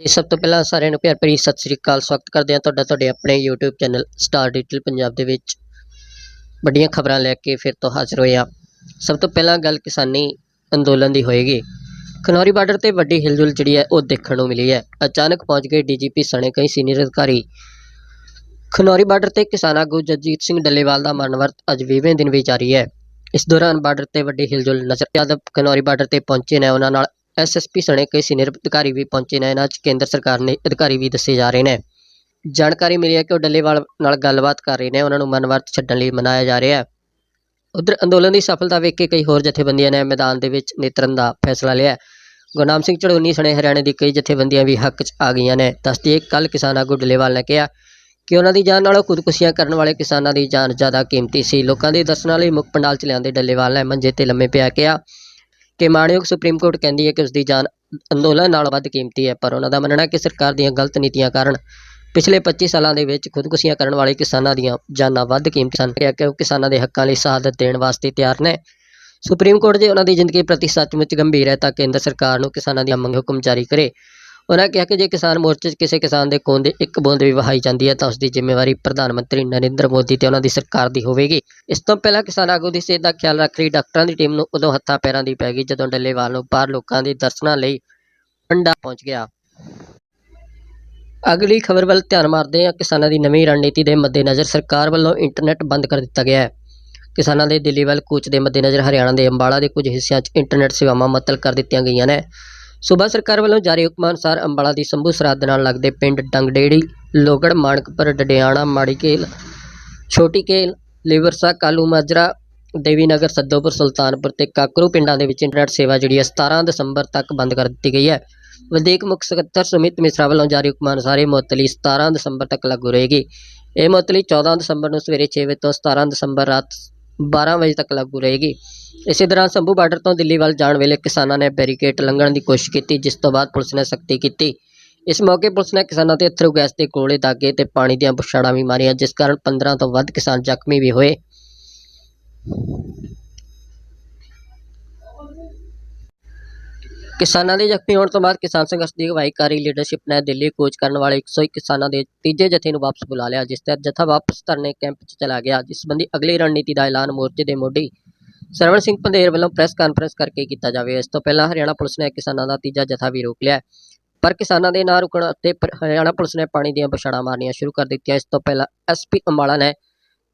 ਜੀ, ਸਭ ਤੋਂ ਪਹਿਲਾਂ ਸਾਰਿਆਂ ਨੂੰ ਪਿਆਰ ਭਰੀ ਸਤਿ ਸ੍ਰੀ ਅਕਾਲ, ਸਵਾਗਤ ਕਰਦੇ ਹਾਂ ਤੁਹਾਡਾ, ਤੁਹਾਡੇ ਆਪਣੇ YouTube channel star digital Punjab ਦੇ ਵਿੱਚ। ਵੱਡੀਆਂ ਖਬਰਾਂ ਲੈ ਕੇ ਫਿਰ ਤੋਂ ਹਾਜ਼ਰ ਹੋਏ ਹਾਂ। ਸਭ ਤੋਂ ਪਹਿਲਾਂ ਗੱਲ ਕਿਸਾਨੀ ਅੰਦੋਲਨ ਦੀ ਹੋਏਗੀ। ਖਨੌਰੀ ਬਾਰਡਰ ਤੇ ਵੱਡੀ ਹਿਲਜੁਲ ਜਿਹੜੀ ਹੈ, ਉਹ ਦੇਖਣ ਨੂੰ ਮਿਲੀ ਹੈ। ਅਚਾਨਕ ਪਹੁੰਚ ਗਏ ਡੀਜੀਪੀ ਸਣੇ ਕਈ ਸੀਨੀਅਰ ਅਧਿਕਾਰੀ। ਖਨੌਰੀ ਬਾਰਡਰ ਤੇ ਕਿਸਾਨ ਆਗੂ ਜਗਜੀਤ ਸਿੰਘ ਡੱਲੇਵਾਲ ਦਾ ਮਨਵਰਤ ਅੱਜ 20ਵੇਂ ਦਿਨ ਵੀ ਜਾਰੀ ਹੈ। ਇਸ ਦੌਰਾਨ ਬਾਰਡਰ ਤੇ ਵੱਡੀ ਹਿਲਜੁਲ ਨਜ਼ਰ ਯਾਦਵ ਖਨੌਰੀ ਬਾਰਡਰ ਤੇ ਪਹੁੰਚੇ ਨੇ। ਉਹਨਾਂ ਨਾਲ ਐਸਐਸਪੀ ਸਣੇ ਕਈ ਸੀਨੀਅਰ ਅਧਿਕਾਰੀ ਵੀ ਪਹੁੰਚੇ ਨੇ, ਇਹਨਾਂ 'ਚ ਕੇਂਦਰ ਸਰਕਾਰ ਨੇ ਅਧਿਕਾਰੀ ਵੀ ਦੱਸੇ ਜਾ ਰਹੇ ਨੇ। ਜਾਣਕਾਰੀ ਮਿਲੀ ਹੈ ਕਿ ਉਹ ਡੱਲੇਵਾਲ ਨਾਲ ਗੱਲਬਾਤ ਕਰ ਰਹੇ ਨੇ, ਉਹਨਾਂ ਨੂੰ ਮਨਵਰਤ ਛੱਡਣ ਲਈ ਮਨਾਇਆ ਜਾ ਰਿਹਾ ਹੈ। ਉਧਰ ਅੰਦੋਲਨ ਦੀ ਸਫਲਤਾ ਵੇਖ ਕੇ ਕਈ ਹੋਰ ਜਥੇਬੰਦੀਆਂ ਨੇ ਮੈਦਾਨ ਦੇ ਵਿੱਚ ਨੇਤਰਨ ਦਾ ਫੈਸਲਾ ਲਿਆ ਗੁਰਨਾਮ ਸਿੰਘ ਚੜੂਨੀ ਸਣੇ ਹਰਿਆਣੇ ਦੀ ਕਈ ਜਥੇਬੰਦੀਆਂ ਵੀ ਹੱਕ 'ਚ ਆ ਗਈਆਂ ਨੇ। ਦੱਸਦੀ ਕੱਲ ਕਿਸਾਨ ਆਗੂ ਡੱਲੇਵਾਲ ਨੇ ਕਿਹਾ ਕਿ ਉਹਨਾਂ ਦੀ ਜਾਨ ਨਾਲੋਂ ਖੁਦਕੁਸ਼ੀਆਂ ਕਰਨ ਵਾਲੇ ਕਿਸਾਨਾਂ ਦੀ ਜਾਨ ਜ਼ਿਆਦਾ ਕੀਮਤੀ ਸੀ। ਲੋਕਾਂ ਦੇ ਦਰਸ਼ਨਾਂ ਲਈ ਮੁੱਖ ਪੰਡਾਲ 'ਚ ਲਿਆਂਦੇ ਡੱਲੇਵਾਲ ਨੇ ਮੰਜੇ ਤੇ ਲੰਮੇ ਪਿਆ ਕਿਹਾ ਕਿ ਮਾਣਯੋਗ ਸੁਪਰੀਮ ਕੋਰਟ ਕਹਿੰਦੀ ਹੈ ਕਿ ਉਸ ਦੀ ਜਾਨ ਅੰਦੋਲਨ ਨਾਲ ਵੱਧ ਕੀਮਤੀ ਹੈ, ਪਰ ਉਹਨਾਂ ਦਾ ਮੰਨਣਾ ਹੈ ਕਿ ਸਰਕਾਰ ਦੀਆਂ ਗਲਤ ਨੀਤੀਆਂ ਕਾਰਨ ਪਿਛਲੇ 25 ਸਾਲਾਂ ਦੇ ਵਿੱਚ ਖੁਦਕੁਸ਼ੀਆਂ ਕਰਨ ਵਾਲੇ ਕਿਸਾਨਾਂ ਦੀਆਂ ਜਾਨਾਂ ਵੱਧ ਕੀਮਤੀ ਸਨ। ਕਿਹਾ ਕਿ ਉਹ ਕਿਸਾਨਾਂ ਦੇ ਹੱਕਾਂ ਲਈ ਸ਼ਹਾਦਤ ਦੇਣ ਵਾਸਤੇ ਤਿਆਰ ਨੇ। ਸੁਪਰੀਮ ਕੋਰਟ ਜੇ ਉਹਨਾਂ ਦੀ ਜ਼ਿੰਦਗੀ ਪ੍ਰਤੀ ਸੱਚਮੁੱਚ ਗੰਭੀਰ ਹੈ, ਤਾਂ ਕੇਂਦਰ ਸਰਕਾਰ ਨੂੰ ਕਿਸਾਨਾਂ ਦੀਆਂ ਮੰਗ ਹੁਕਮ ਜਾਰੀ ਕਰੇ। ਉਨ੍ਹਾਂ ਕਿਹਾ ਕਿ ਜੇ ਕਿਸਾਨ ਮੋਰਚੇ 'ਚ ਕਿਸੇ ਕਿਸਾਨ ਦੇ ਖੂਨ ਦੀ ਇੱਕ ਬੂੰਦ ਵੀ ਵਹਾਈ ਜਾਂਦੀ ਹੈ, ਤਾਂ ਉਸ ਦੀ ਜ਼ਿੰਮੇਵਾਰੀ ਪ੍ਰਧਾਨ ਮੰਤਰੀ ਨਰਿੰਦਰ ਮੋਦੀ ਤੇ ਉਹਨਾਂ ਦੀ ਸਰਕਾਰ ਦੀ ਹੋਵੇਗੀ। ਇਸ ਤੋਂ ਪਹਿਲਾਂ ਕਿਸਾਨ ਆਗੂ ਦੀ ਸਿਹਤ ਦਾ ਖਿਆਲ ਰੱਖ ਰਹੀ ਡਾਕਟਰਾਂ ਦੀ ਟੀਮ ਨੂੰ ਉਦੋਂ ਹੱਥਾਂ ਪੈਰਾਂ ਦੀ ਪੈ ਗਈ, ਜਦੋਂ ਡੱਲੇਵਾਲ ਨੂੰ ਬਾਹਰ ਲੋਕਾਂ ਦੇ ਦਰਸ਼ਨਾਂ ਲਈ ਪੰਡਾ ਪਹੁੰਚ ਗਿਆ। ਅਗਲੀ ਖਬਰ ਵੱਲ ਧਿਆਨ ਮਾਰਦੇ ਹਾਂ, ਕਿਸਾਨਾਂ ਦੀ ਨਵੀਂ ਰਣਨੀਤੀ ਦੇ ਮੱਦੇਨਜ਼ਰ ਸਰਕਾਰ ਵੱਲੋਂ ਇੰਟਰਨੈਟ ਬੰਦ ਕਰ ਦਿੱਤਾ ਗਿਆ ਹੈ। ਕਿਸਾਨਾਂ ਦੇ ਦਿੱਲੀ ਵੱਲ ਕੂਚ ਦੇ ਮੱਦੇਨਜ਼ਰ ਹਰਿਆਣਾ ਦੇ ਅੰਬਾਲਾ ਦੇ ਕੁਝ ਹਿੱਸਿਆਂ 'ਚ ਇੰਟਰਨੈਟ ਸੇਵਾਵਾਂ ਮੁਅੱਤਲ ਕਰ ਦਿੱਤੀਆਂ ਗਈਆਂ ਨੇ। ਸੂਬਾ ਸਰਕਾਰ ਵੱਲੋਂ ਜਾਰੀ ਹੁਕਮਾਂ ਅਨੁਸਾਰ ਅੰਬਾਲਾ ਦੀ ਸੰਭੂ ਸਰਹੱਦ ਨਾਲ ਲੱਗਦੇ ਪਿੰਡ ਡੰਗਡੇੜੀ, ਲੋਗੜ, ਮਾਣਕਪੁਰ, ਡਡਿਆਣਾ ਮਾੜੀਕੇਲ ਛੋਟੀਕੇਲ ਲਿਵਰਸਾ, ਕਾਲੂ, ਮਾਜਰਾ ਦੇਵੀ ਨਗਰ ਸੱਦੋਪੁਰ, ਸੁਲਤਾਨਪੁਰ ਤੇ ਕਾਕਰੂ ਪਿੰਡਾਂ ਦੇ ਵਿੱਚ ਇੰਟਰਨੈਟ ਸੇਵਾ ਜਿਹੜੀ ਹੈ 17 ਦਸੰਬਰ ਤੱਕ ਬੰਦ ਕਰ ਦਿੱਤੀ ਗਈ ਹੈ। ਵਧੀਕ ਮੁੱਖ ਸਕੱਤਰ ਸੁਮਿਤ ਮਿਸਰਾ ਵੱਲੋਂ ਜਾਰੀ ਹੁਕਮਾਂ ਅਨੁਸਾਰ ਇਹ ਮੁਅੱਤਲੀ 17 ਦਸੰਬਰ ਤੱਕ ਲਾਗੂ ਰਹੇਗੀ। ਇਹ ਮੁਅੱਤਲੀ 14 ਦਸੰਬਰ ਨੂੰ ਸਵੇਰੇ 6 ਵਜੇ ਤੋਂ 17 ਦਸੰਬਰ ਰਾਤ 12 ਵਜੇ ਤੱਕ ਲਾਗੂ ਰਹੇਗੀ। ਇਸੇ ਦੌਰਾਨ ਸੰਭੂ ਬਾਰਡਰ ਤੋਂ ਦਿੱਲੀ ਵੱਲ ਜਾਣ ਵੇਲੇ ਕਿਸਾਨਾਂ ਨੇ ਬੈਰੀਕੇਡ ਲੰਘਣ ਦੀ ਕੋਸ਼ਿਸ਼ ਕੀਤੀ, ਜਿਸ ਤੋਂ ਬਾਅਦ ਪੁਲਿਸ ਨੇ ਸਖਤੀ ਕੀਤੀ। ਇਸ ਮੌਕੇ ਪੁਲਿਸ ਨੇ ਕਿਸਾਨਾਂ ਤੇ ਅਥਰੂ ਗੈਸ ਦੇ ਗੋਲੇ ਦਾਗੇ ਤੇ ਪਾਣੀ ਦੀਆਂ ਬੁਛਾੜਾਂ ਵੀ ਮਾਰੀਆਂ, ਜਿਸ ਕਾਰਨ 15 ਤੋਂ ਵੱਧ ਕਿਸਾਨ ਜ਼ਖਮੀ ਵੀ ਹੋਏ। ਕਿਸਾਨਾਂ ਦੇ ਜ਼ਖਮੀ ਹੋਣ ਤੋਂ ਬਾਅਦ ਕਿਸਾਨ ਸੰਘਰਸ਼ ਦੀ ਅਗਵਾਈ ਕਰ ਰਹੀ ਲੀਡਰਸ਼ਿਪ ਨੇ ਦਿੱਲੀ ਕੂਚ ਕਰਨ ਵਾਲੇ 101 ਕਿਸਾਨਾਂ ਦੇ ਤੀਜੇ ਜਥੇ ਨੂੰ ਵਾਪਸ ਬੁਲਾ ਲਿਆ, ਜਿਸ ਤਹਿਤ ਜਥਾ ਵਾਪਸ ਧਰਨੇ ਕੈਂਪ 'ਚ ਚਲਾ ਗਿਆ, ਜਿਸ ਸੰਬੰਧੀ ਅਗਲੀ ਰਣਨੀਤੀ ਦਾ ਐਲਾਨ ਮੋਰਚੇ ਦੇ ਮੋਢੀ ਸਰਵਣ ਸਿੰਘ ਪੰਧੇਰ ਵੱਲੋਂ ਪ੍ਰੈਸ ਕਾਨਫਰੰਸ ਕਰਕੇ ਕੀਤਾ ਜਾਵੇ। ਇਸ ਤੋਂ ਪਹਿਲਾਂ ਹਰਿਆਣਾ ਪੁਲਿਸ ਨੇ ਕਿਸਾਨਾਂ ਦਾ ਤੀਜਾ ਜਥਾ ਵੀ ਰੋਕ ਲਿਆ। ਪਰ ਕਿਸਾਨਾਂ ਦੇ ਨਾ ਰੁਕਣ ਅਤੇ ਹਰਿਆਣਾ ਪੁਲਿਸ ਨੇ ਪਾਣੀ ਦੀਆਂ ਬਛਾੜਾਂ ਮਾਰਨੀਆਂ ਸ਼ੁਰੂ ਕਰ ਦਿੱਤੀਆਂ। ਇਸ ਤੋਂ ਪਹਿਲਾਂ ਐਸਪੀ ਅੰਬਾਲਾ ਨੇ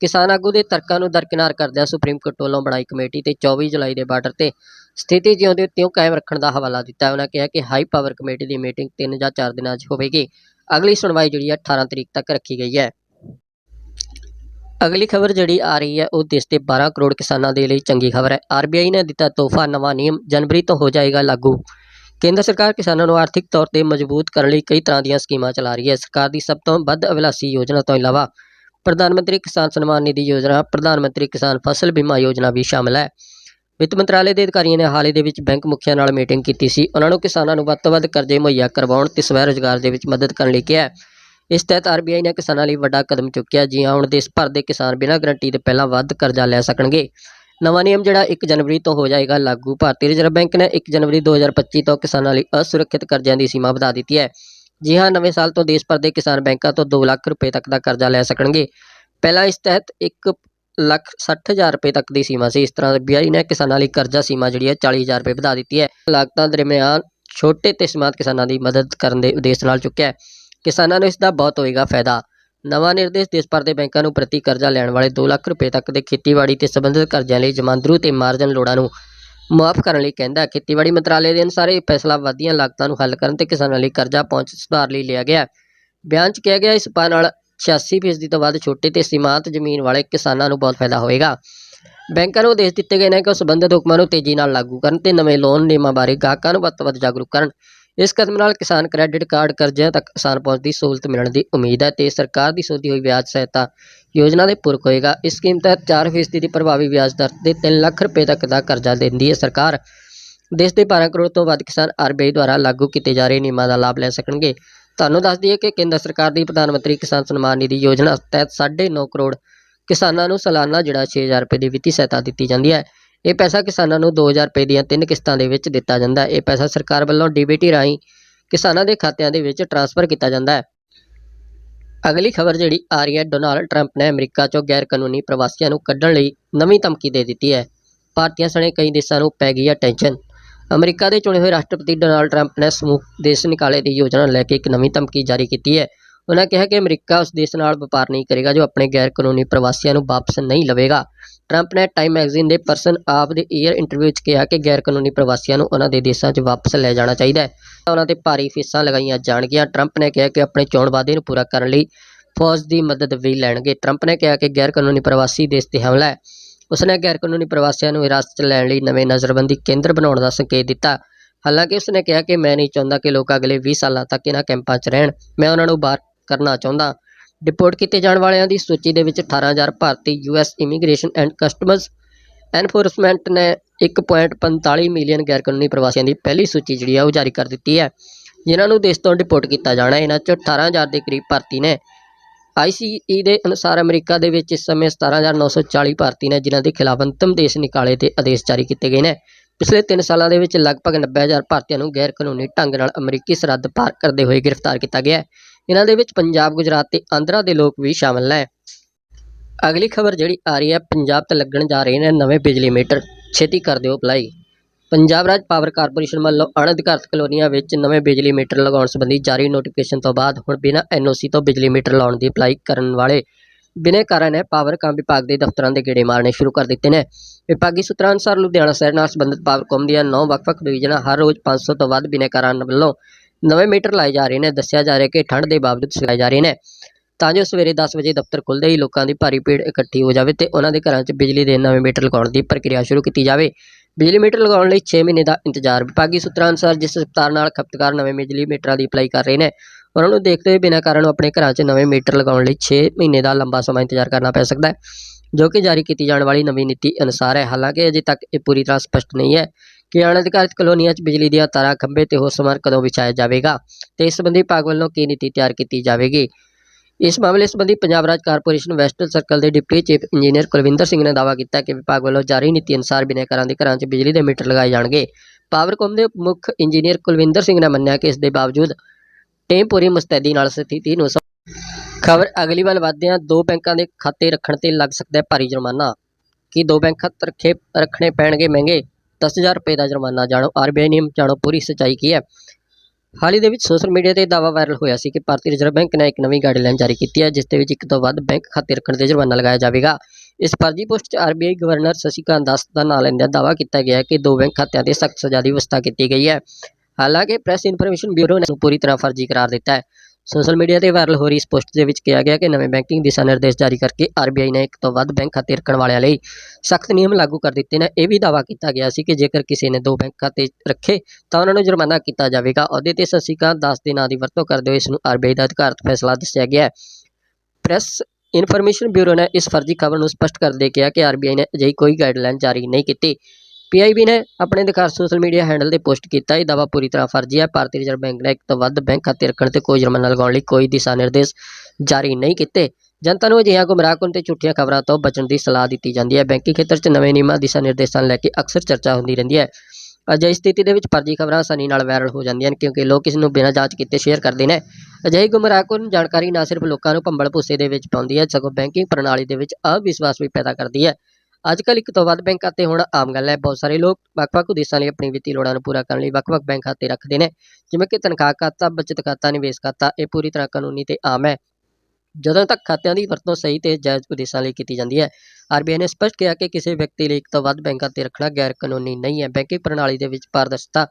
ਕਿਸਾਨ ਆਗੂ ਦੇ ਤਰਕਾਂ ਨੂੰ ਦਰਕਿਨਾਰ ਕਰਦਿਆਂ ਸੁਪਰੀਮ ਕੋਰਟ ਵੱਲੋਂ ਬਣਾਈ ਕਮੇਟੀ ਤੇ 24 ਜੁਲਾਈ ਦੇ ਬਾਰਡਰ ਤੇ ਸਥਿਤੀ ਜਿਉਂਦੇ ਤਿਉਂ ਕਾਇਮ ਰੱਖਣ ਦਾ ਹਵਾਲਾ ਦਿੱਤਾ। ਉਹਨਾਂ ਕਿਹਾ ਕਿ ਹਾਈ ਪਾਵਰ ਕਮੇਟੀ ਦੀ ਮੀਟਿੰਗ 3 ਜਾਂ 4 ਦਿਨਾਂ 'ਚ ਹੋਵੇਗੀ। ਅਗਲੀ ਸੁਣਵਾਈ ਜਿਹੜੀ ਹੈ 18 ਤਰੀਕ ਤੱਕ ਰੱਖੀ ਗਈ ਹੈ। ਅਗਲੀ ਖਬਰ ਜਿਹੜੀ ਆ ਰਹੀ ਹੈ, ਉਹ ਦੇਸ਼ ਦੇ 12 ਕਰੋੜ ਕਿਸਾਨਾਂ ਦੇ ਲਈ ਚੰਗੀ ਖਬਰ ਹੈ। ਆਰਬੀਆਈ ਨੇ ਦਿੱਤਾ ਤੋਹਫਾ, ਨਵਾਂ ਨਿਯਮ ਜਨਵਰੀ ਤੋਂ ਹੋ ਜਾਏਗਾ ਲਾਗੂ। ਕੇਂਦਰ ਸਰਕਾਰ ਕਿਸਾਨਾਂ ਨੂੰ ਆਰਥਿਕ ਤੌਰ ਤੇ ਮਜ਼ਬੂਤ ਕਰਨ ਲਈ ਕਈ ਤਰ੍ਹਾਂ ਦੀਆਂ ਸਕੀਮਾਂ ਚਲਾ ਰਹੀ ਹੈ। ਸਰਕਾਰ ਦੀ ਸਭ ਤੋਂ ਵੱਧ ਅਭਿਲਾਸ਼ੀ ਯੋਜਨਾ ਤੋਂ ਇਲਾਵਾ ਪ੍ਰਧਾਨ ਮੰਤਰੀ ਕਿਸਾਨ ਸਨਮਾਨ ਨਿਧੀ ਯੋਜਨਾ, ਪ੍ਰਧਾਨ ਮੰਤਰੀ ਕਿਸਾਨ ਫਸਲ ਬੀਮਾ ਯੋਜਨਾ ਵੀ ਸ਼ਾਮਲ ਹੈ। ਵਿੱਤ ਮੰਤਰਾਲੇ ਦੇ ਅਧਿਕਾਰੀਆਂ ਨੇ ਹਾਲ ਹੀ ਦੇ ਵਿੱਚ ਬੈਂਕ ਮੁਖੀਆਂ ਨਾਲ ਮੀਟਿੰਗ ਕੀਤੀ ਸੀ। ਉਹਨਾਂ ਨੂੰ ਕਿਸਾਨਾਂ ਨੂੰ ਵੱਧ ਤੋਂ ਵੱਧ ਕਰਜ਼ੇ ਮੁਹੱਈਆ ਕਰਵਾਉਣ ਤੇ ਸਵੈ ਰੁਜ਼ਗਾਰ ਦੇ ਵਿੱਚ ਮਦਦ ਕਰਨ ਲਈ ਕਿਹਾ ਇਸ ਤਹਿਤ ਆਰਬੀਆਈ ਨੇ ਕਿਸਾਨਾਂ ਲਈ ਵੱਡਾ ਕਦਮ ਚੁੱਕਿਆ ਜੀ, ਹਾਂ, ਹੁਣ ਦੇਸ਼ ਭਰ ਦੇ ਕਿਸਾਨ ਬਿਨਾਂ ਗਰੰਟੀ ਦੇ ਪਹਿਲਾਂ ਵੱਧ ਕਰਜ਼ਾ ਲੈ ਸਕਣਗੇ। ਨਵਾਂ ਨਿਯਮ ਜਿਹੜਾ 1 ਜਨਵਰੀ ਤੋਂ ਹੋ ਜਾਏਗਾ ਲਾਗੂ, ਭਾਰਤੀ ਰਿਜ਼ਰਵ ਬੈਂਕ ਨੇ 1 ਜਨਵਰੀ 2025 ਤੋਂ ਕਿਸਾਨਾਂ ਲਈ ਅਸੁਰੱਖਿਅਤ ਕਰਜ਼ਿਆਂ ਦੀ ਸੀਮਾ ਵਧਾ ਦਿੱਤੀ ਹੈ। ਜੀ, ਹਾਂ, ਨਵੇਂ ਸਾਲ ਤੋਂ ਦੇਸ਼ ਭਰ ਦੇ ਕਿਸਾਨ ਬੈਂਕਾਂ ਤੋਂ 2 ਲੱਖ ਰੁਪਏ ਤੱਕ ਦਾ ਕਰਜ਼ਾ ਲੈ ਸਕਣਗੇ। ਪਹਿਲਾਂ ਇਸ ਤਹਿਤ 1 ਲੱਖ 60000 ਰੁਪਏ ਤੱਕ ਦੀ ਸੀਮਾ ਸੀ। ਇਸ ਤਰ੍ਹਾਂ ਆਰਬੀਆਈ ਨੇ ਕਿਸਾਨਾਂ ਲਈ ਕਰਜ਼ਾ ਸੀਮਾ ਜਿਹੜੀ ਹੈ 40000 ਰੁਪਏ ਵਧਾ ਦਿੱਤੀ ਹੈ। ਲਾਗਤਾਂ ਦਰਮਿਆਨ ਛੋਟੇ ਤੇ ਸਮਾਤ ਕਿਸਾਨਾਂ ਦੀ ਮਦਦ ਕਰਨ ਦੇ ਉਦੇਸ਼ ਨਾਲ ਚੁੱਕਿਆ ਹੈ। ਕਿਸਾਨਾਂ ਨੂੰ ਇਸ ਦਾ ਬਹੁਤ ਹੋਏਗਾ ਫਾਇਦਾ। ਨਵਾਂ ਨਿਰਦੇਸ਼ ਦੇਸ਼ ਭਰ ਦੇ ਬੈਂਕਾਂ ਨੂੰ ਪ੍ਰਤੀ ਕਰਜ਼ਾ ਲੈਣ ਵਾਲੇ 2 ਲੱਖ ਰੁਪਏ ਤੱਕ ਦੇ ਖੇਤੀਬਾੜੀ ਤੇ ਸੰਬੰਧਿਤ ਕਰਜ਼ਿਆਂ ਲਈ ਜਮਾਂਦਰੂ ਤੇ ਮਾਰਜਨ ਲੋੜਾਂ ਨੂੰ ਮਾਫ਼ ਕਰਨ ਲਈ ਕਹਿੰਦਾ ਹੈ। ਖੇਤੀਬਾੜੀ ਮੰਤਰਾਲੇ ਦੇ ਅਨੁਸਾਰ ਇਹ ਫੈਸਲਾ ਵਧੀਆਂ ਲਾਗਤਾਂ ਨੂੰ ਹੱਲ ਕਰਨ ਤੇ ਕਿਸਾਨਾਂ ਲਈ ਕਰਜ਼ਾ ਪਹੁੰਚ ਸੁਧਾਰ ਲਈ ਲਿਆ ਗਿਆ ਬਿਆਨ 'ਚ ਕਿਹਾ ਗਿਆ, ਇਸ ਉਪਾਅ ਨਾਲ 86% ਤੋਂ ਵੱਧ ਛੋਟੇ ਤੇ ਸੀਮਾਂਤ ਜ਼ਮੀਨ ਵਾਲੇ ਕਿਸਾਨਾਂ ਨੂੰ ਬਹੁਤ ਫਾਇਦਾ ਹੋਵੇਗਾ ਬੈਂਕਾਂ ਨੂੰ ਆਦੇਸ਼ ਦਿੱਤੇ ਗਏ ਨੇ ਕਿ ਉਹ ਸੰਬੰਧਿਤ ਹੁਕਮਾਂ ਨੂੰ ਤੇਜ਼ੀ ਨਾਲ ਲਾਗੂ ਕਰਨ ਤੇ ਨਵੇਂ ਲੋਨ ਨਿਯਮਾਂ ਬਾਰੇ ਗਾਹਕਾਂ ਨੂੰ ਵੱਧ ਤੋਂ ਵੱਧ ਜਾਗਰੂਕ ਕਰਨ। ਇਸ ਕਦਮ ਨਾਲ ਕਿਸਾਨ ਕ੍ਰੈਡਿਟ ਕਾਰਡ ਕਰਜ਼ਿਆਂ ਤੱਕ ਆਸਾਨ ਪਹੁੰਚ ਦੀ ਸਹੂਲਤ ਮਿਲਣ ਦੀ ਉਮੀਦ ਹੈ ਤੇ ਸਰਕਾਰ ਦੀ ਸੋਧੀ ਹੋਈ ਵਿਆਜ ਸਹਾਇਤਾ ਯੋਜਨਾ ਦੇ ਪੂਰਕ ਹੋਏਗਾ। ਇਸ ਸਕੀਮ ਤਹਿਤ 4% ਦੀ ਪ੍ਰਭਾਵੀ ਵਿਆਜ ਦਰ ਤੇ 3 ਲੱਖ ਰੁਪਏ ਤੱਕ ਦਾ ਕਰਜ਼ਾ ਦਿੰਦੀ ਹੈ ਸਰਕਾਰ। ਦੇਸ਼ ਦੇ 12 ਕਰੋੜ ਤੋਂ ਵੱਧ ਕਿਸਾਨ ਆਰਬੀਆਈ ਦੁਆਰਾ ਲਾਗੂ ਕੀਤੇ ਜਾ ਰਹੇ ਨਿਯਮਾਂ ਦਾ ਲਾਭ ਲੈ ਸਕਣਗੇ। ਤੁਹਾਨੂੰ ਦੱਸ ਦਈਏ ਕਿ ਕੇਂਦਰ ਸਰਕਾਰ ਦੀ ਪ੍ਰਧਾਨ ਮੰਤਰੀ ਕਿਸਾਨ ਸਨਮਾਨ ਨਿਧੀ ਯੋਜਨਾ ਤਹਿਤ 9.5 ਕਰੋੜ ਕਿਸਾਨਾਂ ਨੂੰ ਸਾਲਾਨਾ ਜਿਹੜਾ 6000 ਰੁਪਏ ਦੀ ਵਿੱਤੀ ਸਹਾਇਤਾ ਦਿੱਤੀ ਜਾਂਦੀ ਹੈ। ਇਹ ਪੈਸਾ ਕਿਸਾਨਾਂ ਨੂੰ 2000 ਰੁਪਏ ਦੀਆਂ ਤਿੰਨ ਕਿਸ਼ਤਾਂ ਦੇ ਵਿੱਚ ਦਿੱਤਾ ਜਾਂਦਾ ਹੈ। ਇਹ ਪੈਸਾ ਸਰਕਾਰ ਵੱਲੋਂ ਡੀਬੀਟੀ ਰਾਹੀਂ ਕਿਸਾਨਾਂ ਦੇ ਖਾਤਿਆਂ ਦੇ ਵਿੱਚ ਟ੍ਰਾਂਸਫਰ ਕੀਤਾ ਜਾਂਦਾ ਹੈ। ਅਗਲੀ ਖਬਰ ਜਿਹੜੀ ਆ ਰਹੀ ਹੈ, ਡੋਨਾਲਡ ਟਰੰਪ ਨੇ ਅਮਰੀਕਾ 'ਚੋਂ ਗੈਰ ਕਾਨੂੰਨੀ ਪ੍ਰਵਾਸੀਆਂ ਨੂੰ ਕੱਢਣ ਲਈ ਨਵੀਂ ਧਮਕੀ ਦੇ ਦਿੱਤੀ ਹੈ। ਭਾਰਤੀਆਂ ਸਣੇ ਕਈ ਦੇਸ਼ਾਂ ਨੂੰ ਪੈ ਗਈ ਹੈ ਟੈਨਸ਼ਨ। ਅਮਰੀਕਾ ਦੇ ਚੁਣੇ ਹੋਏ ਰਾਸ਼ਟਰਪਤੀ ਡੋਨਾਲਡ ਟਰੰਪ ਨੇ ਸਮੂਹ ਦੇਸ਼ ਨਿਕਾਲੇ ਦੀ ਯੋਜਨਾ ਲੈ ਕੇ ਇੱਕ ਨਵੀਂ ਧਮਕੀ ਜਾਰੀ ਕੀਤੀ ਹੈ। ਉਹਨਾਂ ਕਿਹਾ ਕਿ ਅਮਰੀਕਾ ਉਸ ਦੇਸ਼ ਨਾਲ ਵਪਾਰ ਨਹੀਂ ਕਰੇਗਾ ਜੋ ਆਪਣੇ ਗੈਰ ਕਾਨੂੰਨੀ ਪ੍ਰਵਾਸੀਆਂ ਨੂੰ ਵਾਪਸ ਨਹੀਂ ਲਵੇਗਾ। ਟਰੰਪ ਨੇ ਟਾਈਮ ਮੈਗਜ਼ੀਨ ਦੇ person of the year interview 'ਚ ਕਿਹਾ ਕਿ ਗੈਰ ਕਾਨੂੰਨੀ ਪ੍ਰਵਾਸੀਆਂ ਨੂੰ ਉਹਨਾਂ ਦੇ ਦੇਸ਼ਾਂ 'ਚ ਵਾਪਸ ਲੈ ਜਾਣਾ ਚਾਹੀਦਾ ਹੈ। ਉਹਨਾਂ ਤੇ ਭਾਰੀ ਫੀਸਾਂ ਲਗਾਈਆਂ ਜਾਣਗੀਆਂ। ਟਰੰਪ ਨੇ ਕਿਹਾ ਕਿ ਆਪਣੇ ਚੋਣ ਵਾਅਦੇ ਨੂੰ ਪੂਰਾ ਕਰਨ ਲਈ ਫੌਜ ਦੀ ਮਦਦ ਵੀ ਲੈਣਗੇ। ਟਰੰਪ ਨੇ ਕਿਹਾ ਕਿ ਗੈਰ ਕਾਨੂੰਨੀ ਪ੍ਰਵਾਸੀ ਦੇਸ਼ ਤੇ ਹਮਲਾ ਹੈ। ਉਸਨੇ ਗੈਰ ਕਾਨੂੰਨੀ ਪ੍ਰਵਾਸੀਆਂ ਨੂੰ ਹਿਰਾਸਤ 'ਚ ਲੈਣ ਲਈ ਨਵੇਂ ਨਜ਼ਰਬੰਦੀ ਕੇਂਦਰ ਬਣਾਉਣ ਦਾ ਸੰਕੇਤ ਦਿੱਤਾ। ਹਾਲਾਂਕਿ ਉਸਨੇ ਕਿਹਾ ਕਿ ਮੈਂ ਨਹੀਂ ਚਾਹੁੰਦਾ ਕਿ ਲੋਕ ਅਗਲੇ 20 ਸਾਲਾਂ ਤੱਕ ਇਹਨਾਂ ਕੈਂਪਾਂ 'ਚ ਰਹਿਣ। ਮੈਂ ਉਹਨਾਂ ਨੂੰ ਬਾਹਰ ਕਰਨਾ ਚਾਹੁੰਦਾ ਡਿਪੋਰਟ ਕੀਤੇ ਜਾਣ ਵਾਲਿਆਂ ਦੀ ਸੂਚੀ ਦੇ ਵਿੱਚ 18000 ਭਾਰਤੀ US immigration and customs enforcement ਨੇ 1.45 ਮਿਲੀਅਨ ਗੈਰ ਕਾਨੂੰਨੀ ਪ੍ਰਵਾਸੀਆਂ ਦੀ ਪਹਿਲੀ ਸੂਚੀ ਜਿਹੜੀ ਆ ਉਹ ਜਾਰੀ ਕਰ ਦਿੱਤੀ ਹੈ। ਜਿਨ੍ਹਾਂ ਨੂੰ ਦੇਸ਼ ਤੋਂ ਡਿਪੋਰਟ ਕੀਤਾ ਜਾਣਾ ਇਹਨਾਂ 'ਚੋਂ 18000 ਦੇ ਕਰੀਬ ਭਾਰਤੀ ਨੇ। ਆਈਸੀਈ ਦੇ ਅਨੁਸਾਰ ਅਮਰੀਕਾ ਦੇ ਵਿੱਚ ਇਸ ਸਮੇਂ 17940 ਭਾਰਤੀ ਨੇ ਜਿਨ੍ਹਾਂ ਦੇ ਖਿਲਾਫ ਅੰਤਮ ਦੇਸ਼ ਨਿਕਾਲੇ ਤੇ ਆਦੇਸ਼ ਜਾਰੀ ਕੀਤੇ ਗਏ ਨੇ। ਪਿਛਲੇ 3 ਸਾਲਾਂ ਦੇ ਵਿੱਚ ਲਗਭਗ 90000 ਭਾਰਤੀਆਂ ਨੂੰ ਗੈਰ ਕਾਨੂੰਨੀ ਢੰਗ ਨਾਲ ਅਮਰੀਕੀ ਸਰਹੱਦ ਪਾਰ ਕਰਦੇ ਹੋਏ ਗ੍ਰਿਫਤਾਰ ਕੀਤਾ ਗਿਆ ਹੈ। ਇਹਨਾਂ ਦੇ ਵਿੱਚ ਪੰਜਾਬ, ਗੁਜਰਾਤ ਤੇ ਆਂਧਰਾ ਦੇ ਲੋਕ ਵੀ ਸ਼ਾਮਲ ਨੇ। ਅਗਲੀ ਖਬਰ ਜਿਹੜੀ ਆ ਰਹੀ ਹੈ, ਪੰਜਾਬ ਤੇ ਲੱਗਣ ਜਾ ਰਹੇ ਨੇ ਨਵੇਂ ਬਿਜਲੀ ਮੀਟਰ, ਛੇਤੀ ਕਰ ਦਿਓ ਅਪਲਾਈ। ਪੰਜਾਬ ਰਾਜ ਪਾਵਰ ਕਾਰਪੋਰੇਸ਼ਨ ਵੱਲੋਂ ਅਣਅਧਿਕਾਰਤ ਕਲੋਨੀਆਂ ਵਿੱਚ ਨਵੇਂ ਬਿਜਲੀ ਮੀਟਰ ਲਗਾਉਣ ਸੰਬੰਧੀ ਜਾਰੀ ਨੋਟੀਫਿਕੇਸ਼ਨ ਤੋਂ ਬਾਅਦ ਹੁਣ ਬਿਨਾਂ ਐਨਓਸੀ ਤੋਂ ਬਿਜਲੀ ਮੀਟਰ ਲਾਉਣ ਦੀ ਅਪਲਾਈ ਕਰਨ ਵਾਲੇ ਬਿਨੈਕਾਰਾਂ ਨੇ ਪਾਵਰ ਕੰਮ ਵਿਭਾਗ ਦੇ ਦਫ਼ਤਰਾਂ ਦੇ ਗੇੜੇ ਮਾਰਨੇ ਸ਼ੁਰੂ ਕਰ ਦਿੱਤੇ ਨੇ। ਵਿਭਾਗੀ ਸੂਤਰਾਂ ਅਨੁਸਾਰ ਲੁਧਿਆਣਾ ਸ਼ਹਿਰ ਨਾਲ ਸੰਬੰਧਿਤ ਪਾਵਰਕੌਮ ਦੀਆਂ 9 ਵੱਖ-ਵੱਖ ਡਿਵੀਜ਼ਨਾਂ ਹਰ ਰੋਜ਼ 500 ਤੋਂ ਵੱਧ ਬਿਨੈਕਾਰਾਂ ਵੱਲੋਂ ਨਵੇਂ ਮੀਟਰ ਲਾਏ ਜਾ ਰਹੇ ਨੇ, ਦੱਸਿਆ ਜਾ ਰਿਹਾ ਕਿ ਠੰਡ ਦੇ ਬਾਵਜੂਦ ਸਿਖਾਏ ਜਾ ਰਹੇ ਨੇ। ਤਾਂ ਜੋ ਸਵੇਰੇ 10 ਵਜੇ ਦਫ਼ਤਰ ਖੁੱਲ੍ਹਦੇ ਹੀ ਲੋਕਾਂ ਦੀ ਭਾਰੀ ਭੀੜ ਇਕੱਠੀ ਹੋ ਜਾਵੇ ਤੇ ਉਹਨਾਂ ਦੇ ਘਰਾਂ 'ਚ ਬਿਜਲੀ ਦੇ ਨਵੇਂ ਮੀਟਰ ਲਗਾਉਣ ਦੀ ਪ੍ਰਕਿਰਿਆ ਸ਼ੁਰੂ ਕੀਤੀ ਜਾਵੇ। ਬਿਜਲੀ ਮੀਟਰ ਲਗਾਉਣ ਲਈ 6 ਮਹੀਨੇ ਦਾ ਇੰਤਜ਼ਾਰ। ਵਿਭਾਗੀ ਸੂਤਰਾਂ ਅਨੁਸਾਰ ਜਿਸ ਰਫ਼ਤਾਰ ਨਾਲ ਖਪਤਕਾਰ ਨਵੇਂ ਬਿਜਲੀ ਮੀਟਰਾਂ ਦੀ ਅਪਲਾਈ ਕਰ ਰਹੇ ਨੇ, ਉਹਨਾਂ ਨੂੰ ਦੇਖਦੇ ਹੋਏ ਬਿਨਾਂ ਕਾਰਨ ਆਪਣੇ ਘਰਾਂ 'ਚ ਨਵੇਂ ਮੀਟਰ ਲਗਾਉਣ ਲਈ 6 ਮਹੀਨੇ ਦਾ ਲੰਬਾ ਸਮਾਂ ਇੰਤਜ਼ਾਰ ਕਰਨਾ ਪੈ ਸਕਦਾ ਹੈ, ਜੋ ਕਿ ਜਾਰੀ ਕੀਤੀ ਜਾਣ ਵਾਲੀ ਨਵੀਂ ਨੀਤੀ ਅਨੁਸਾਰ ਹੈ। ਹਾਲਾਂਕਿ ਅਜੇ ਤੱਕ ਇਹ ਪੂਰੀ ਤਰ੍ਹਾਂ ਸਪਸ਼ਟ ਨਹੀਂ ਹੈ ਕਿ ਅਣਅਧਿਕਾਰਿਤ ਕਲੋਨੀਆਂ 'ਚ ਬਿਜਲੀ ਦੀਆਂ ਤਾਰਾਂ, ਖੰਭੇ ਤੇ ਹੋਰ ਸਮਾਨ ਕਦੋਂ ਵਿਛਾਇਆ ਜਾਵੇਗਾ ਤੇ ਇਸ ਸੰਬੰਧੀ ਵਿਭਾਗ ਵੱਲੋਂ ਕੀ ਨੀਤੀ ਤਿਆਰ ਕੀਤੀ ਜਾਵੇਗੀ? ਇਸ ਮਾਮਲੇ ਸੰਬੰਧੀ ਪੰਜਾਬ ਰਾਜ ਕਾਰਪੋਰੇਸ਼ਨ ਵੈਸਟਰਨ ਸਰਕਲ ਦੇ deputy chief engineer Kulwinder Singh ਨੇ ਦਾਅਵਾ ਕੀਤਾ ਕਿ ਵਿਭਾਗ ਵੱਲੋਂ ਜਾਰੀ ਨੀਤੀ ਅਨੁਸਾਰ ਬਿਨੈਕਾਰਾਂ ਦੇ ਘਰਾਂ 'ਚ ਬਿਜਲੀ ਦੇ ਮੀਟਰ ਲਗਾਏ ਜਾਣਗੇ। ਪਾਵਰਕੌਮ ਦੇ ਮੁੱਖ ਇੰਜੀਨੀਅਰ ਕੁਲਵਿੰਦਰ ਸਿੰਘ ਨੇ ਮੰਨਿਆ ਕਿ ਇਸ ਦੇ ਬਾਵਜੂਦ ਟੀਮ ਪੂਰੀ ਮੁਸਤੈਦੀ ਨਾਲ ਸਥਿਤੀ ਨੂੰ ਖਬਰ ਅਗਲੀ ਵੱਲ ਵਧਦੇ ਹਾਂ ਦੋ ਬੈਂਕਾਂ ਦੇ ਖਾਤੇ ਰੱਖਣ ਤੇ ਲੱਗ ਸਕਦਾ ਹੈ ਭਾਰੀ ਜੁਰਮਾਨਾ। ਕਿ ਦੋ ਬੈਂਕ ਖਾਤੇ ਰੱਖੇ ਰੱਖਣੇ ਪੈਣਗੇ ਮਹਿੰਗੇ? ਦਸ ਹਜ਼ਾਰ ਰੁਪਏ ਦਾ ਜੁਰਮਾਨਾ, ਜਾਣੋ ਆਰਬੀਆਈ ਨਿਯਮ, ਜਾਣੋ ਪੂਰੀ ਸੱਚਾਈ ਕੀ ਹੈ। ਹਾਲ ਹੀ ਦੇ ਵਿੱਚ ਸੋਸ਼ਲ ਮੀਡੀਆ ਤੇ ਦਾਅਵਾ ਵਾਇਰਲ ਹੋਇਆ ਸੀ ਕਿ ਭਾਰਤੀ ਰਿਜ਼ਰਵ ਬੈਂਕ ਨੇ ਇੱਕ ਨਵੀਂ ਗਾਈਡਲਾਈਨ ਜਾਰੀ ਕੀਤੀ ਹੈ, ਜਿਸ ਦੇ ਵਿੱਚ ਇੱਕ ਤੋਂ ਵੱਧ ਬੈਂਕ ਖਾਤੇ ਰੱਖਣ ਤੇ ਜੁਰਮਾਨਾ ਲਗਾਇਆ ਜਾਵੇਗਾ। ਇਸ ਫਰਜ਼ੀ ਪੋਸਟ 'ਚ ਆਰਬੀਆਈ ਗਵਰਨਰ ਸ਼ਸ਼ੀਕਾਂਤ ਦਾਸ ਦਾ ਨਾਂ ਲੈਂਦਿਆਂ ਦਾਅਵਾ ਕੀਤਾ ਗਿਆ ਹੈ ਕਿ ਦੋ ਬੈਂਕ ਖਾਤਿਆਂ ਤੇ ਸਖਤ ਸਜ਼ਾ ਦੀ ਵਿਵਸਥਾ ਕੀਤੀ ਗਈ ਹੈ। ਹਾਲਾਂਕਿ ਪ੍ਰੈਸ ਇਨਫੋਰਮੇਸ਼ਨ ਬਿਊਰੋ ਨੇ ਪੂਰੀ ਤਰ੍ਹਾਂ ਫਰਜ਼ੀ ਕਰਾਰ ਦਿੱਤਾ ਹੈ। ਸੋਸ਼ਲ ਮੀਡੀਆ ਤੇ ਵਾਇਰਲ ਹੋ ਰਹੀ ਇਸ ਪੋਸਟ ਦੇ ਵਿੱਚ ਕਿਹਾ ਗਿਆ ਕਿ ਨਵੇਂ ਬੈਂਕਿੰਗ ਦਿਸ਼ਾ ਨਿਰਦੇਸ਼ ਜਾਰੀ ਕਰਕੇ ਆਰਬੀਆਈ ਨੇ ਇੱਕ ਤੋਂ ਵੱਧ ਬੈਂਕ ਖਾਤੇ ਰੱਖਣ ਵਾਲਿਆਂ ਲਈ ਸਖਤ ਨਿਯਮ ਲਾਗੂ ਕਰ ਦਿੱਤੇ ਨੇ। ਇਹ ਵੀ ਦਾਅਵਾ ਕੀਤਾ ਗਿਆ ਸੀ ਕਿ ਜੇਕਰ ਕਿਸੇ ਨੇ ਦੋ ਬੈਂਕ ਖਾਤੇ ਰੱਖੇ, ਤਾਂ ਉਹਨਾਂ ਨੂੰ ਜੁਰਮਾਨਾ ਕੀਤਾ ਜਾਵੇਗਾ। ਅਹੁਦੇ ਤੇ ਸ਼ਸ਼ੀਕਾਂਤ ਦਾਸ ਦੇ ਨਾਂ ਦੀ ਵਰਤੋਂ ਕਰਦੇ ਹੋਏ ਇਸ ਨੂੰ ਆਰਬੀਆਈ ਦਾ ਅਧਿਕਾਰਤ ਫੈਸਲਾ ਦੱਸਿਆ ਗਿਆ ਹੈ। ਪ੍ਰੈਸ ਇਨਫੋਰਮੇਸ਼ਨ ਬਿਊਰੋ ਨੇ ਇਸ ਫਰਜ਼ੀ ਖਬਰ ਨੂੰ ਸਪਸ਼ਟ ਕਰਦੇ ਕਿਹਾ ਕਿ ਆਰਬੀਆਈ ਨੇ ਅਜਿਹੀ ਕੋਈ ਗਾਈਡਲਾਈਨ ਜਾਰੀ ਨਹੀਂ ਕੀਤੀ। ਪੀਆਈਬੀ ਨੇ ਆਪਣੇ ਅਧਿਕਾਰ ਸੋਸ਼ਲ ਮੀਡੀਆ ਹੈਂਡਲ ਤੇ ਪੋਸਟ ਕੀਤਾ। ਇਹ ਦਾਅਵਾ ਪੂਰੀ ਤਰ੍ਹਾਂ ਫਰਜ਼ੀ ਹੈ। ਭਾਰਤੀ ਰਿਜ਼ਰਵ ਬੈਂਕ ਨੇ ਇੱਕ ਤੋਂ ਵੱਧ ਬੈਂਕ ਖਾਤੇ ਰੱਖਣ ਤੇ ਕੋਈ ਜੁਰਮਾਨਾ ਲਗਾਉਣ ਲਈ ਕੋਈ ਦਿਸ਼ਾ ਨਿਰਦੇਸ਼ ਜਾਰੀ ਨਹੀਂ ਕੀਤੇ। ਜਨਤਾ ਨੂੰ ਅਜਿਹੀਆਂ ਗੁੰਮਰਾਹਕੁਨ ਤੇ ਝੂਠੀਆਂ ਖਬਰਾਂ ਤੋਂ ਬਚਣ ਦੀ ਸਲਾਹ ਦਿੱਤੀ ਜਾਂਦੀ ਹੈ। ਬੈਂਕਿੰਗ ਖੇਤਰ 'ਚ ਨਵੇਂ ਨਿਯਮਾਂ ਦਿਸ਼ਾ ਨਿਰਦੇਸ਼ਾਂ ਨੂੰ ਲੈ ਕੇ ਅਕਸਰ ਚਰਚਾ ਹੁੰਦੀ ਰਹਿੰਦੀ ਹੈ। ਅਜਿਹੀ ਸਥਿਤੀ ਦੇ ਵਿੱਚ ਫਰਜ਼ੀ ਖਬਰਾਂ ਆਸਾਨੀ ਨਾਲ ਵਾਇਰਲ ਹੋ ਜਾਂਦੀਆਂ ਹਨ ਕਿਉਂਕਿ ਲੋਕ ਇਸ ਨੂੰ ਬਿਨਾਂ ਜਾਂਚ ਕੀਤੇ ਸ਼ੇਅਰ ਕਰਦੇ ਨੇ। ਅਜਿਹੀ ਗੁੰਮਰਾਹਕੁਨ ਜਾਣਕਾਰੀ ਨਾ ਸਿਰਫ ਲੋਕਾਂ ਨੂੰ ਭੰਬਲ ਭੁੱਸੇ ਦੇ ਵਿੱਚ ਪਾਉਂਦੀ ਹੈ, ਸਗੋਂ ਬੈਂਕਿੰਗ ਪ੍ਰਣਾਲੀ ਦੇ ਵਿੱਚ ਅਵਿਸ਼ਵਾਸ ਵੀ ਪੈਦਾ ਕਰਦੀ ਹੈ। ਅੱਜ ਕੱਲ੍ਹ ਇੱਕ ਤੋਂ ਵੱਧ ਬੈਂਕ ਖਾਤੇ ਹੋਣਾ ਆਮ ਗੱਲ ਹੈ। ਬਹੁਤ ਸਾਰੇ ਲੋਕ ਵੱਖ-ਵੱਖ ਉਦੇਸ਼ਾਂ ਲਈ ਆਪਣੀ ਵਿੱਤੀ ਲੋੜਾਂ ਨੂੰ ਪੂਰਾ ਕਰਨ ਲਈ ਵੱਖ-ਵੱਖ ਬੈਂਕ ਖਾਤੇ ਰੱਖਦੇ ਨੇ। ਜਿਵੇਂ ਕਿ ਤਨਖਾਹ ਖਾਤਾ, ਬਚਤ ਖਾਤਾ, ਨਿਵੇਸ਼ ਖਾਤਾ, ਇਹ ਪੂਰੀ ਤਰ੍ਹਾਂ ਕਾਨੂੰਨੀ ਤੇ ਆਮ ਹੈ। ਜਦੋਂ ਤੱਕ ਖਾਤਿਆਂ ਦੀ ਵਰਤੋਂ ਸਹੀ ਤੇ ਜਾਇਜ਼ ਉਦੇਸ਼ਾਂ ਲਈ ਕੀਤੀ ਜਾਂਦੀ ਹੈ ਆਰਬੀਆਈ ਨੇ ਸਪਸ਼ਟ ਕਿਹਾ ਕਿ ਕਿਸੇ ਵਿਅਕਤੀ ਲਈ ਇੱਕ ਤੋਂ ਵੱਧ ਬੈਂਕ ਖਾਤੇ ਰੱਖਣਾ ਗੈਰ ਕਾਨੂੰਨੀ ਨਹੀਂ ਹੈ। ਬੈਂਕਿੰਗ ਪ੍ਰਣਾਲੀ ਦੇ ਵਿੱਚ ਪਾਰਦਰਸ਼ਤਾ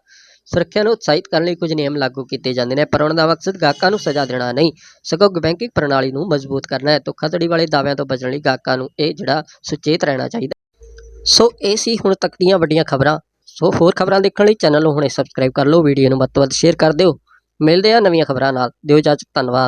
ਸੁਰੱਖਿਆ ਨੂੰ ਉਤਸ਼ਾਹਿਤ ਕਰਨ ਲਈ ਕੁਝ ਨਿਯਮ ਲਾਗੂ ਕੀਤੇ ਜਾਂਦੇ ਨੇ, ਪਰ ਉਹਨਾਂ ਦਾ ਮਕਸਦ ਗਾਹਕਾਂ ਨੂੰ ਸਜ਼ਾ ਦੇਣਾ ਨਹੀਂ। ਸਗੋਂ ਬੈਂਕਿੰਗ ਪ੍ਰਣਾਲੀ ਨੂੰ ਮਜ਼ਬੂਤ ਕਰਨਾ ਹੈ। ਧੋਖਾਧੜੀ ਵਾਲੇ ਦਾਅਵਿਆਂ ਤੋਂ ਬਚਣ ਲਈ ਗਾਹਕਾਂ ਨੂੰ ਇਹ ਜਿਹੜਾ ਸੁਚੇਤ ਰਹਿਣਾ ਚਾਹੀਦਾ ਸੋ ਇਹ ਸੀ ਹੁਣ ਤੱਕ ਦੀਆਂ ਵੱਡੀਆਂ ਖਬਰਾਂ। ਸੋ ਹੋਰ ਖਬਰਾਂ ਦੇਖਣ ਲਈ ਚੈਨਲ ਨੂੰ ਹੁਣੇ ਸਬਸਕ੍ਰਾਈਬ ਕਰ ਲਓ। ਵੀਡੀਓ ਨੂੰ ਵੱਧ ਤੋਂ ਵੱਧ ਸ਼ੇਅਰ ਕਰ ਦਿਓ। ਮਿਲਦੇ ਆ ਨਵੀਆਂ ਖਬਰਾਂ ਨਾਲ। ਦਿਓ ਇਜਾਜ਼ਤ। ਧੰਨਵਾਦ।